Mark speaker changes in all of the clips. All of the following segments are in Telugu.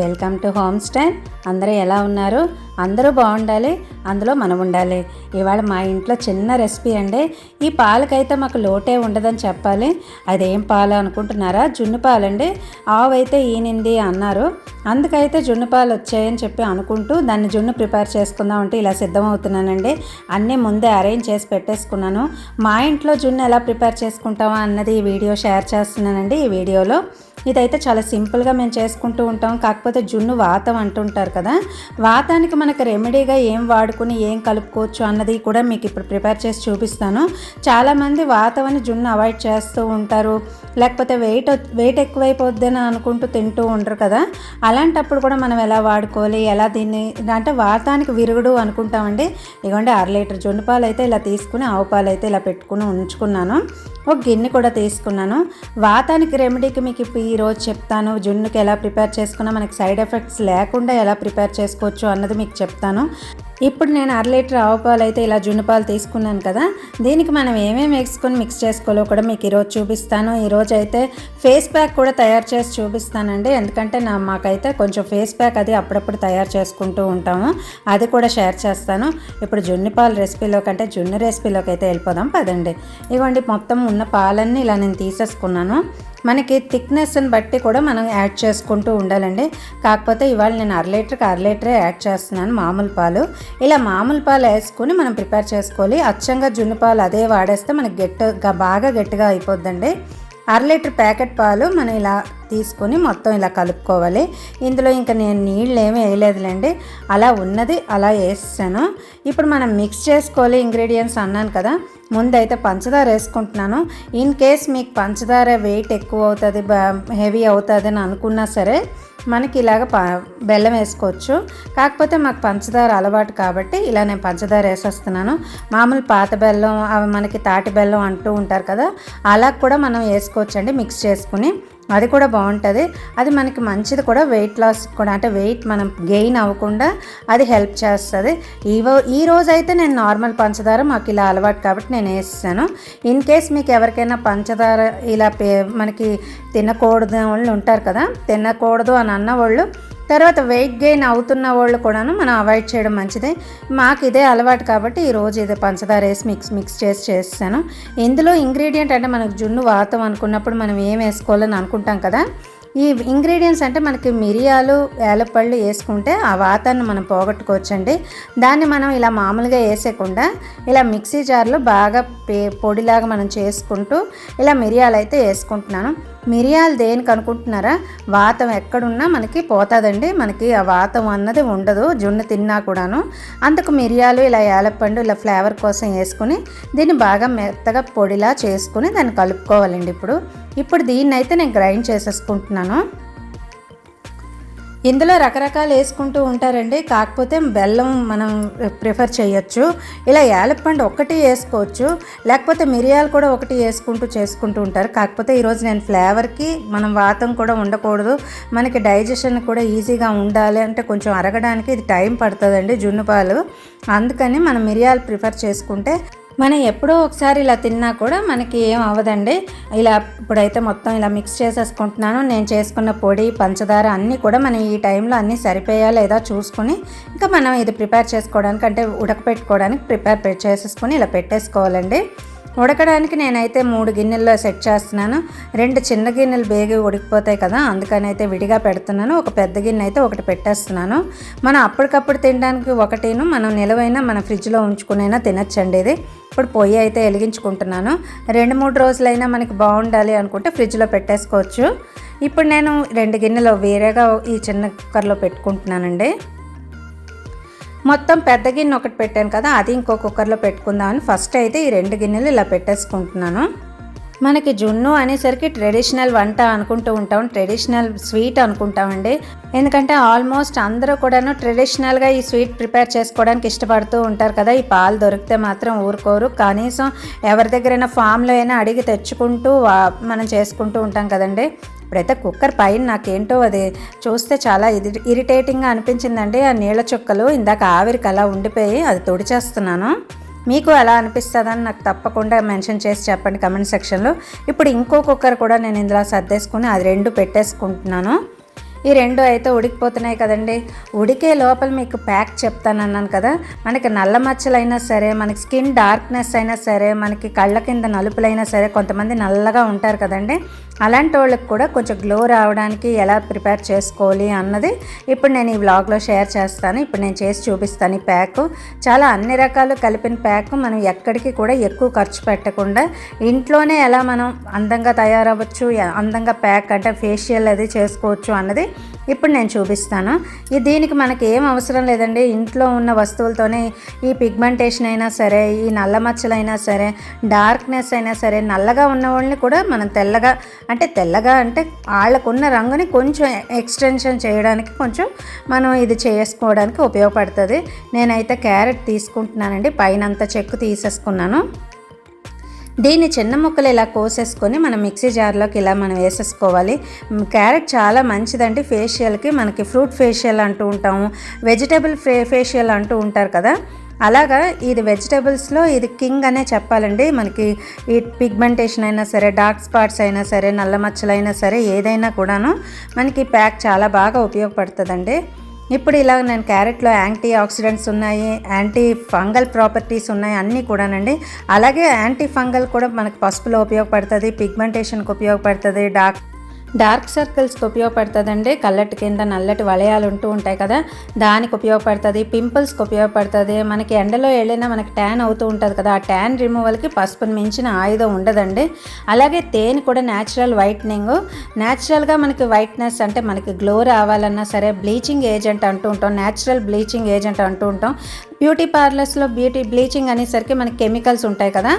Speaker 1: వెల్కమ్ టు హోమ్ స్టైల్ అందరూ ఎలా ఉన్నారు? అందరూ బాగుండాలి అందులో మనం ఉండాలి. ఇవాళ మా ఇంట్లో చిన్న రెసిపీ అండి. ఈ పాలకైతే మాకు లోటే ఉండదని చెప్పాలి. అదేం పాలు అనుకుంటున్నారా? జున్ను పాలండి. ఆవు అయితే ఈనింది అన్నారు. అందుకైతే జున్ను పాలు వచ్చాయని చెప్పి అనుకుంటూ దాన్ని జున్ను ప్రిపేర్ చేసుకుందాం అంటే ఇలా సిద్ధమవుతున్నానండి. అన్నీ ముందే అరేంజ్ చేసి పెట్టేసుకున్నాను. మా ఇంట్లో జున్ను ఎలా ప్రిపేర్ చేసుకుంటామా అన్నది ఈ వీడియో షేర్ చేస్తున్నానండి ఈ వీడియోలో. ఇదైతే చాలా సింపుల్గా మేము చేసుకుంటూ ఉంటాం. కాకపోతే జున్ను వాతం అంటుంటారు కదా. వాతానికి మనకు రెమెడీగా ఏం వాడుకుని ఏం కలుపుకోవచ్చు అన్నది కూడా మీకు ఇప్పుడు ప్రిపేర్ చేసి చూపిస్తాను. చాలామంది వాతం అని జున్ను అవాయిడ్ చేస్తూ ఉంటారు. లేకపోతే వెయిట్ వెయిట్ ఎక్కువైపోద్దని అనుకుంటూ తింటూ ఉండరు కదా. అలాంటప్పుడు కూడా మనం ఎలా వాడుకోవాలి? ఎలా దీన్ని అంటే వాతానికి విరుగుడు అనుకుంటామండి. ఇదిగోండి అర లీటర్ జున్ను పాలు అయితే ఇలా తీసుకుని ఆవు పాలు అయితే ఇలా పెట్టుకుని ఉంచుకున్నాను. ఒక గిన్నె కూడా తీసుకున్నాను. వాతానికి రెమెడీకి మీకు ఇప్పుడు ఈరోజు చెప్తాను. జున్నుకి ఎలా ప్రిపేర్ చేసుకున్నా మనకి సైడ్ ఎఫెక్ట్స్ లేకుండా ఎలా ప్రిపేర్ చేసుకోవచ్చు అన్నది మీకు చెప్తాను. ఇప్పుడు నేను అర లీటర్ ఆవు పాలు అయితే ఇలా జున్ను పాలు తీసుకున్నాను కదా దీనికి మనం ఏమేమి వేసుకొని మిక్స్ చేసుకోవాలో కూడా మీకు ఈరోజు చూపిస్తాను. ఈరోజు అయితే ఫేస్ ప్యాక్ కూడా తయారు చేసి చూపిస్తానండి. ఎందుకంటే నా మాకైతే కొంచెం ఫేస్ ప్యాక్ అది అప్పుడప్పుడు తయారు చేసుకుంటూ ఉంటాము. అది కూడా షేర్ చేస్తాను. ఇప్పుడు జున్ను పాలు రెసిపీలో కంటే జున్ను రెసిపీలోకి అయితే వెళ్ళిపోదాం పదండి. ఇవ్వండి మొత్తం ఉన్న పాలన్నీ ఇలా నేను తీసేసుకున్నాను. మనకి థిక్నెస్ని బట్టి కూడా మనం యాడ్ చేసుకుంటూ ఉండాలండి. కాకపోతే ఇవాళ నేను అర లీటర్కి అర లీటరే యాడ్ చేస్తున్నాను మామూలు పాలు. ఇలా మామూలు పాలు వేసుకుని మనం ప్రిపేర్ చేసుకోవాలి. అచ్చంగా జున్ను పాలు అదే వాడేస్తే మనకి గట్టిగా బాగా గట్టిగా అయిపోద్దండి. అర లీటర్ ప్యాకెట్ పాలు మనం ఇలా తీసుకొని మొత్తం ఇలా కలుపుకోవాలి. ఇందులో ఇంకా నేను నీళ్ళు ఏమీ వేయలేదులేండి. అలా ఉన్నది అలా వేసాను ఇప్పుడు మనం మిక్స్ చేసుకోవాలి ఇంగ్రీడియంట్స్ అన్నాను కదా. ముందైతే పంచదార వేసుకుంటున్నాను. ఇన్ కేస్ మీకు పంచదార వెయిట్ ఎక్కువ అవుతుంది హెవీ అవుతుంది అని అనుకున్నా సరే మనకి ఇలాగ ప బెల్లం వేసుకోవచ్చు. కాకపోతే మాకు పంచదార అలవాటు కాబట్టి ఇలా నేను పంచదార వేసేస్తున్నాను. మామూలు పాత బెల్లం అవి మనకి తాటి బెల్లం అంటూ ఉంటారు కదా అలా కూడా మనం వేసుకోవచ్చండి మిక్స్ చేసుకుని. అది కూడా బాగుంటుంది. అది మనకి మంచిది కూడా వెయిట్ లాస్ కూడా అంటే వెయిట్ మనం గెయిన్ అవ్వకుండా అది హెల్ప్ చేస్తుంది. ఈవో ఈ రోజు అయితే నేను నార్మల్ పంచదార మాకు ఇలా అలవాటు కాబట్టి నేను వేస్తాను. ఇన్ కేస్ మీకు ఎవరికైనా పంచదార ఇలా పే మనకి తినకూడదు వాళ్ళు ఉంటారు కదా తినకూడదు అని అన్న వాళ్ళు తర్వాత వెయిట్ గెయిన్ అవుతున్న వాళ్ళు కూడాను మనం అవాయిడ్ చేయడం మంచిదే. మాకు ఇదే అలవాటు కాబట్టి ఈరోజు ఇదే పంచదార వేసి మిక్స్ మిక్స్ చేసి చేస్తాను. ఇందులో ఇంగ్రీడియంట్ అంటే మనకు జున్ను వాతం అనుకున్నప్పుడు మనం ఏం వేసుకోవాలని అనుకుంటాం కదా? ఈ ఇంగ్రీడియంట్స్ అంటే మనకి మిరియాలు ఏలపళ్ళు వేసుకుంటే ఆ వాతాన్ని మనం పోగొట్టుకోవచ్చండి. దాన్ని మనం ఇలా మామూలుగా వేసేయకుండా ఇలా మిక్సీ జార్లో బాగా పే పొడిలాగా మనం చేసుకుంటూ ఇలా మిరియాలు అయితే వేసుకుంటున్నాను. మిరియాలు దేనికి అనుకుంటున్నారా? వాతం ఎక్కడున్నా మనకి పోతుందండి. మనకి ఆ వాతం అన్నది ఉండదు. జున్ను తిన్నా కూడాను. అందుకు మిరియాలు ఇలా యాలప్పండు ఇలా ఫ్లేవర్ కోసం వేసుకుని దీన్ని బాగా మెత్తగా పొడిలా చేసుకుని దాన్ని కలుపుకోవాలండి ఇప్పుడు. ఇప్పుడు దీన్ని అయితే నేను గ్రైండ్ చేసేసుకుంటున్నాను. ఇందులో రకరకాలు వేసుకుంటూ ఉంటారండి. కాకపోతే బెల్లం మనం ప్రిఫర్ చేయొచ్చు. ఇలా యాలప్పండు ఒకటి వేసుకోవచ్చు. లేకపోతే మిరియాలు కూడా ఒకటి వేసుకుంటూ చేసుకుంటూ ఉంటారు. కాకపోతే ఈరోజు నేను ఫ్లేవర్కి మనం వాతం కూడా ఉండకూడదు. మనకి డైజెషన్ కూడా ఈజీగా ఉండాలి అంటే కొంచెం అరగడానికి ఇది టైం పడుతుందండి జున్ను పాలు అందుకని మనం మిరియాలు ప్రిఫర్ చేసుకుంటే మనం ఎప్పుడో ఒకసారి ఇలా తిన్నా కూడా మనకి ఏం అవ్వదండి. ఇలా ఇప్పుడైతే మొత్తం ఇలా మిక్స్ చేసేసుకుంటున్నాను. నేను చేసుకున్న పొడి పంచదార అన్నీ కూడా మనం ఈ టైంలో అన్నీ సరిపోయా లేదా చూసుకుని ఇంకా మనం ఇది ప్రిపేర్ చేసుకోవడానికి అంటే ఉడకపెట్టుకోవడానికి ప్రిపేర్ చేసేసుకొని ఇలా పెట్టేసుకోవాలండి. ఉడకడానికి నేనైతే మూడు గిన్నెల్లో సెట్ చేస్తున్నాను. రెండు చిన్న గిన్నెలు బేగి ఉడికిపోతాయి కదా అందుకని అయితే విడిగా పెడుతున్నాను. ఒక పెద్ద గిన్నె అయితే ఒకటి పెట్టేస్తున్నాను. మనం అప్పటికప్పుడు తినడానికి ఒకటిను మనం నిలవైనా మన ఫ్రిడ్జ్లో ఉంచుకునైనా తినచ్చండి ఇది. ఇప్పుడు పొయ్యి అయితే వెలిగించుకుంటున్నాను. రెండు మూడు రోజులైనా మనకి బాగుండాలి అనుకుంటే ఫ్రిడ్జ్లో పెట్టేసుకోవచ్చు. ఇప్పుడు నేను రెండు గిన్నెలు వేరేగా ఈ చిన్న కుక్కర్లో పెట్టుకుంటున్నానండి. మొత్తం పెద్ద గిన్నె ఒకటి పెట్టాను కదా అది ఇంకో కుక్కర్లో పెట్టుకుందామని ఫస్ట్ అయితే ఈ రెండు గిన్నెలు ఇలా పెట్టేసుకుంటున్నాను. మనకి జున్ను అనేసరికి ట్రెడిషనల్ వంట అనుకుంటూ ఉంటాం ట్రెడిషనల్ స్వీట్ అనుకుంటామండి. ఎందుకంటే ఆల్మోస్ట్ అందరూ కూడాను ట్రెడిషనల్గా ఈ స్వీట్ ప్రిపేర్ చేసుకోవడానికి ఇష్టపడుతూ ఉంటారు కదా ఈ పాలు దొరికితే మాత్రం ఊరుకోరు. కనీసం ఎవరి దగ్గరైనా ఫామ్లో అయినా అడిగి తెచ్చుకుంటూ మనం చేసుకుంటూ ఉంటాం కదండి. ఇప్పుడైతే కుక్కర్ పైన నాకేంటో అది చూస్తే చాలా ఇది ఇరిటేటింగ్గా అనిపించిందండి. ఆ నీళ్ళ చుక్కలు ఇందాక ఆవిరికి అలా ఉండిపోయి అది తొడిచేస్తున్నాను. మీకు ఎలా అనిపిస్తుందని నాకు తప్పకుండా మెన్షన్ చేసి చెప్పండి కమెంట్ సెక్షన్లో. ఇప్పుడు ఇంకో కుక్కర్ కూడా నేను ఇందులో సర్దేసుకుని అది రెండు పెట్టేసుకుంటున్నాను. ఈ రెండు అయితే ఉడికిపోతున్నాయి కదండి. ఉడికే లోపల మీకు ప్యాక్ చెప్తాను అన్నాను కదా. మనకి నల్ల మచ్చలైనా సరే మనకి స్కిన్ డార్క్నెస్ అయినా సరే మనకి కళ్ళ కింద నలుపులైనా సరే కొంతమంది నల్లగా ఉంటారు కదండి. అలాంటి వాళ్ళకి కూడా కొంచెం గ్లో రావడానికి ఎలా ప్రిపేర్ చేసుకోవాలి అన్నది ఇప్పుడు నేను ఈ వ్లాగ్లో షేర్ చేస్తాను. ఇప్పుడు నేను చేసి చూపిస్తాను ఈ ప్యాక్ చాలా అన్ని రకాలు కలిపిన ప్యాక్ మనం ఎక్కడికి కూడా ఎక్కువ ఖర్చు పెట్టకుండా ఇంట్లోనే ఎలా మనం అందంగా తయారవ్వచ్చు అందంగా ప్యాక్ అంటే ఫేషియల్ అది చేసుకోవచ్చు అన్నది ఇప్పుడు నేను చూపిస్తాను. ఈ దీనికి మనకి ఏం అవసరం లేదండి. ఇంట్లో ఉన్న వస్తువులతోనే ఈ పిగ్మెంటేషన్ అయినా సరే ఈ నల్ల మచ్చలైనా సరే డార్క్నెస్ అయినా సరే నల్లగా ఉన్న వాళ్ళని కూడా మనం తెల్లగా అంటే తెల్లగా అంటే వాళ్ళకున్న రంగుని కొంచెం ఎక్స్టెన్షన్ చేయడానికి కొంచెం మనం ఇది చేసుకోవడానికి ఉపయోగపడుతుంది. నేనైతే క్యారెట్ తీసుకుంటున్నానండి. పైన అంతా చెక్కు తీసేసుకున్నాను. దీన్ని చిన్న ముక్కలు ఇలా కోసేసుకొని మనం మిక్సీ జార్లోకి ఇలా మనం వేసేసుకోవాలి. క్యారెట్ చాలా మంచిదండి. ఫేషియల్కి మనకి ఫ్రూట్ ఫేషియల్ అంటూ ఉంటాము. వెజిటేబుల్ ఫే ఫేషియల్ అంటూ ఉంటారు కదా. అలాగా ఇది వెజిటేబుల్స్లో ఇది కింగ్ అనే చెప్పాలండి. మనకి ఈ పిగ్మెంటేషన్ అయినా సరే డార్క్ స్పాట్స్ అయినా సరే నల్ల మచ్చలైనా సరే ఏదైనా కూడాను మనకి ప్యాక్ చాలా బాగా ఉపయోగపడుతుందండి. ఇప్పుడు ఇలా నేను క్యారెట్లో యాంటీ ఆక్సిడెంట్స్ ఉన్నాయి యాంటీ ఫంగల్ ప్రాపర్టీస్ ఉన్నాయి అన్నీ కూడానండి. అలాగే యాంటీ ఫంగల్ కూడా మనకు పసుపులో ఉపయోగపడుతుంది పిగ్మెంటేషన్కి ఉపయోగపడుతుంది డార్క్ డార్క్ సర్కిల్స్కి ఉపయోగపడుతుందండి. కళ్ళటి కింద నల్లటి వలయాలు ఉంటూ ఉంటాయి కదా దానికి ఉపయోగపడుతుంది. పింపుల్స్కి ఉపయోగపడుతుంది. మనకి ఎండలో వెళ్ళినా మనకి ట్యాన్ అవుతూ ఉంటుంది కదా ఆ ట్యాన్ రిమూవల్కి పసుపుని మించిన ఆయుధం ఉండదండి. అలాగే తేనె కూడా న్యాచురల్ వైట్నింగ్ న్యాచురల్గా మనకి వైట్నెస్ అంటే మనకి గ్లో రావాలన్నా సరే బ్లీచింగ్ ఏజెంట్ అంటూ ఉంటాం. న్యాచురల్ బ్లీచింగ్ ఏజెంట్ అంటూ ఉంటాం. బ్యూటీ పార్లర్స్లో బ్యూటీ బ్లీచింగ్ అనేసరికి మనకి కెమికల్స్ ఉంటాయి కదా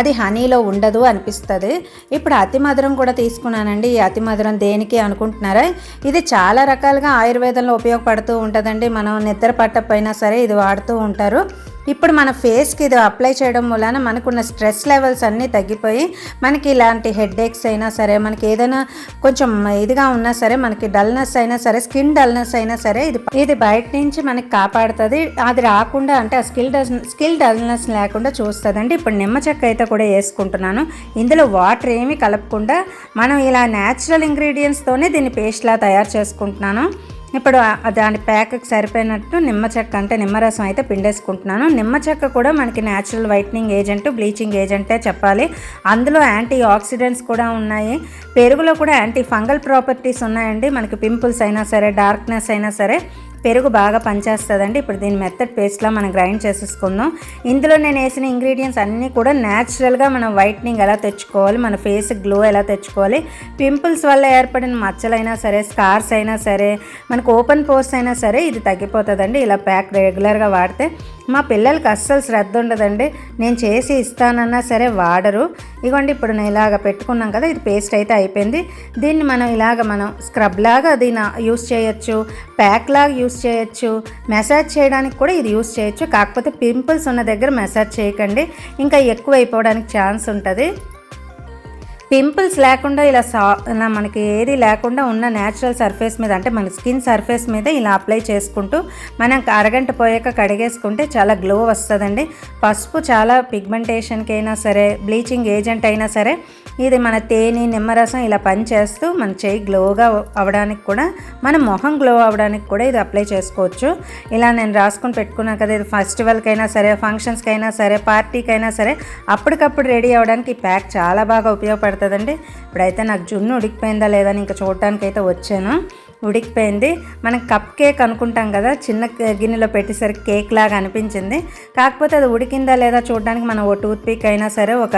Speaker 1: అది హనీలో ఉండదు అనిపిస్తుంది. ఇప్పుడు అతి మధురం కూడా తీసుకున్నానండి. ఈ అతి మధురం దేనికి అనుకుంటున్నారా? ఇది చాలా రకాలుగా ఆయుర్వేదంలో ఉపయోగపడుతూ ఉంటుందండి. మనం నిద్ర పట్టకపోయినా సరే ఇది వాడుతూ ఉంటారు. ఇప్పుడు మన ఫేస్కి ఇది అప్లై చేయడం వలన మనకున్న స్ట్రెస్ లెవెల్స్ అన్నీ తగ్గిపోయి మనకి ఇలాంటి హెడ్ ఏక్స్ అయినా సరే మనకి ఏదైనా కొంచెం ఇదిగా ఉన్నా సరే మనకి డల్నెస్ అయినా సరే స్కిన్ డల్నెస్ అయినా సరే ఇది ఇది బయట నుంచి మనకి కాపాడుతుంది. అది రాకుండా అంటే ఆ స్కిల్ డల్ స్కిల్ డల్నెస్ లేకుండా చూస్తుందండి. ఇప్పుడు నిమ్మ చెక్క అయితే కూడా వేసుకుంటున్నాను. ఇందులో వాటర్ ఏమీ కలపకుండా మనం ఇలా న్యాచురల్ ఇంగ్రీడియంట్స్తోనే దీన్ని పేస్ట్లా తయారు చేసుకుంటున్నాను. ఇప్పుడు దాని ప్యాక్కి సరిపోయినట్టు నిమ్మ చెక్క అంటే నిమ్మరసం అయితే పిండేసుకుంటున్నాను. నిమ్మ చెక్క కూడా మనకి న్యాచురల్ వైట్నింగ్ ఏజెంట్ బ్లీచింగ్ ఏజెంటే చెప్పాలి. అందులో యాంటీ ఆక్సిడెంట్స్ కూడా ఉన్నాయి. పెరుగులో కూడా యాంటీ ఫంగల్ ప్రాపర్టీస్ ఉన్నాయండి. మనకి పింపుల్స్ అయినా సరే డార్క్నెస్ అయినా సరే. పెరుగు బాగా పనిచేస్తుందండి. ఇప్పుడు దీని మెత్తడ్ పేస్ట్లా మనం గ్రైండ్ చేసేసుకుందాం. ఇందులో నేను వేసిన ఇంగ్రీడియంట్స్ అన్నీ కూడా న్యాచురల్గా మనం వైట్నింగ్ ఎలా తెచ్చుకోవాలి మన ఫేస్ గ్లో ఎలా తెచ్చుకోవాలి పింపుల్స్ వల్ల ఏర్పడిన మచ్చలైనా సరే స్కార్స్ అయినా సరే మనకు ఓపెన్ పోర్స్ అయినా సరే ఇది తగ్గిపోతుందండి. ఇలా ప్యాక్ రెగ్యులర్గా వాడితే మా పిల్లలకి అస్సలు శ్రద్ధ ఉండదండి. నేను చేసి ఇస్తానన్నా సరే వాడరు. ఇగోండి ఇప్పుడు నేను ఇలాగ పెట్టుకున్నాం కదా ఇది పేస్ట్ అయితే అయిపోయింది. దీన్ని మనం ఇలాగ మనం స్క్రబ్ లాగా దీన్ని యూస్ చేయొచ్చు ప్యాక్ లాగా యూస్ చేయొచ్చు మెసాజ్ చేయడానికి కూడా ఇది యూస్ చేయొచ్చు. కాకపోతే పింపుల్స్ ఉన్న దగ్గర మెసాజ్ చేయకండి. ఇంకా ఎక్కువ అయిపోవడానికి ఛాన్స్ ఉంటుంది. పింపుల్స్ లేకుండా ఇలా సా ఇలా మనకి ఏది లేకుండా ఉన్న న్యాచురల్ సర్ఫేస్ మీద అంటే మన స్కిన్ సర్ఫేస్ మీద ఇలా అప్లై చేసుకుంటూ మనం అరగంట పోయాక కడిగేసుకుంటే చాలా గ్లో వస్తుందండి. పసుపు చాలా పిగ్మెంటేషన్కి అయినా సరే బ్లీచింగ్ ఏజెంట్ అయినా సరే ఇది మన తేనె నిమ్మరసం ఇలా పనిచేస్తూ మన చేయి గ్లోగా అవడానికి కూడా మన మొహం గ్లో అవ్వడానికి కూడా ఇది అప్లై చేసుకోవచ్చు. ఇలా నేను రాసుకొని పెట్టుకున్నాను కదా ఇది ఫెస్టివల్కైనా సరే ఫంక్షన్స్కైనా సరే పార్టీకైనా సరే అప్పటికప్పుడు రెడీ అవ్వడానికి ఈ ప్యాక్ చాలా బాగా పడుతుందండి. ఇప్పుడైతే నాకు జున్ను ఉడికిపోయిందా లేదని ఇంకా చూడటానికి అయితే వచ్చాను. ఉడికిపోయింది. మనం కప్ కేక్ అనుకుంటాం కదా చిన్న గిన్నెలో పెట్టేసరికి కేక్ లాగా అనిపించింది. కాకపోతే అది ఉడికిందా లేదా చూడడానికి మనం ఓ టూత్ పిక్ అయినా సరే ఒక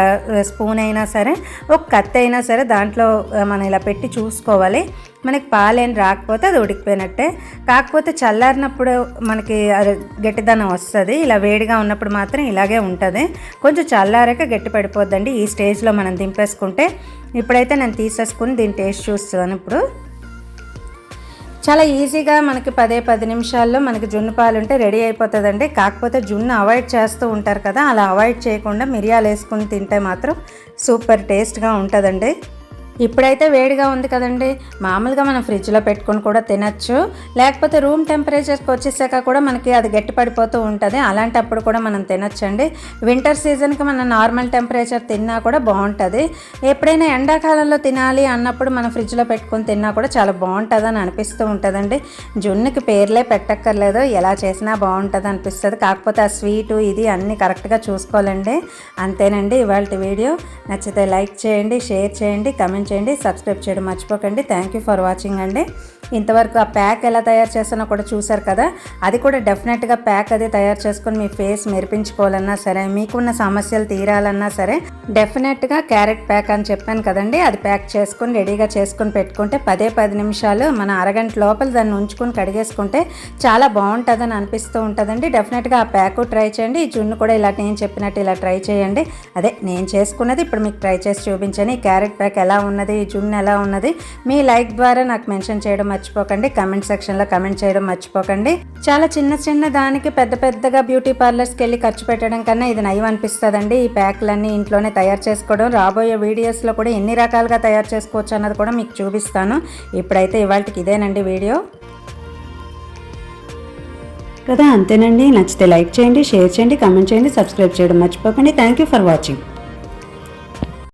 Speaker 1: స్పూన్ అయినా సరే ఒక కత్తి అయినా సరే దాంట్లో మనం ఇలా పెట్టి చూసుకోవాలి. మనకి పాలేం రాకపోతే అది ఉడికిపోయినట్టే. కాకపోతే చల్లారినప్పుడు మనకి అది గట్టిదనం వస్తుంది. ఇలా వేడిగా ఉన్నప్పుడు మాత్రం ఇలాగే ఉంటుంది. కొంచెం చల్లారాక గట్టి పడిపోద్దండి. ఈ స్టేజ్లో మనం దింపేసుకుంటే ఇప్పుడైతే నేను తీసేసుకుని దీని టేస్ట్ చూస్తాను ఇప్పుడు. చాలా ఈజీగా మనకి పదే పది నిమిషాల్లో మనకి జున్ను పాలు ఉంటే రెడీ అయిపోతుందండి. కాకపోతే జున్ను అవాయిడ్ చేస్తూ ఉంటారు కదా అలా అవాయిడ్ చేయకుండా మిరియాలు వేసుకుని తింటే మాత్రం సూపర్ టేస్ట్గా ఉంటుందండి. ఇప్పుడైతే వేడిగా ఉంది కదండి. మామూలుగా మనం ఫ్రిడ్జ్లో పెట్టుకొని కూడా తినచ్చు. లేకపోతే రూమ్ టెంపరేచర్కి వచ్చేసాక కూడా మనకి అది గట్టి పడిపోతూ ఉంటుంది. అలాంటప్పుడు కూడా మనం తినచ్చండి. వింటర్ సీజన్కి మనం నార్మల్ టెంపరేచర్ తిన్నా కూడా బాగుంటుంది. ఎప్పుడైనా ఎండాకాలంలో తినాలి అన్నప్పుడు మనం ఫ్రిడ్జ్లో పెట్టుకొని తిన్నా కూడా చాలా బాగుంటుందని అనిపిస్తూ ఉంటుందండి. జున్నుకి పేర్లే పెట్టక్కర్లేదు. ఎలా చేసినా బాగుంటుంది అనిపిస్తుంది. కాకపోతే ఆ స్వీటు ఇది అన్నీ కరెక్ట్గా చూసుకోవాలండి. అంతేనండి ఇవాళ వీడియో. నచ్చితే లైక్ చేయండి షేర్ చేయండి కమెంట్ చేయండి సబ్స్క్రైబ్ చేయడం మర్చిపోకండి. థ్యాంక్ యూ ఫర్ వాచింగ్ అండి. ఇంతవరకు ఆ ప్యాక్ ఎలా తయారు చేస్తానో కూడా చూసారు కదా. అది కూడా డెఫినెట్గా ప్యాక్ అది తయారు చేసుకొని మీ ఫేస్ మెరిపించుకోవాలన్నా సరే మీకున్న సమస్యలు తీరాలన్నా సరే డెఫినెట్గా క్యారెట్ ప్యాక్ అని చెప్పాను కదండి. అది ప్యాక్ చేసుకొని రెడీగా చేసుకొని పెట్టుకుంటే పదే పది నిమిషాలు మన అరగంట లోపల దాన్ని ఉంచుకొని కడిగేసుకుంటే చాలా బాగుంటుందని అనిపిస్తూ ఉంటుందండి. డెఫినెట్గా ఆ ప్యాక్ ట్రై చేయండి. ఈ జున్ను కూడా ఇలా నేను చెప్పినట్టు ఇలా ట్రై చేయండి. అదే నేను చేసుకున్నది ఇప్పుడు మీకు ట్రై చేసి చూపించాను. ఈ క్యారెట్ ప్యాక్ ఎలా ఉన్నది ఈ జున్ను ఎలా ఉన్నది. మీ లైక్ ద్వారా నాకు మెన్షన్ చేయడం మర్చిపోకండి. కమెంట్ సెక్షన్లో కమెంట్ చేయడం మర్చిపోకండి. చాలా చిన్న చిన్న దానికి పెద్ద పెద్దగా బ్యూటీ పార్లర్స్కి వెళ్ళి ఖర్చు పెట్టడం కన్నా ఇది నయం అనిపిస్తుందండి. ఈ ప్యాక్లన్నీ ఇంట్లోనే తయారు చేసుకోవడం రాబోయే వీడియోస్లో కూడా ఎన్ని రకాలుగా తయారు చేసుకోవచ్చు అన్నది కూడా మీకు చూపిస్తాను. ఇప్పుడైతే ఇవాళకి ఇదేనండి వీడియో. కదా అంతేనండి. నచ్చితే లైక్ చేయండి షేర్ చేయండి కమెంట్ చేయండి సబ్స్క్రైబ్ చేయడం మర్చిపోకండి. Thank you for watching.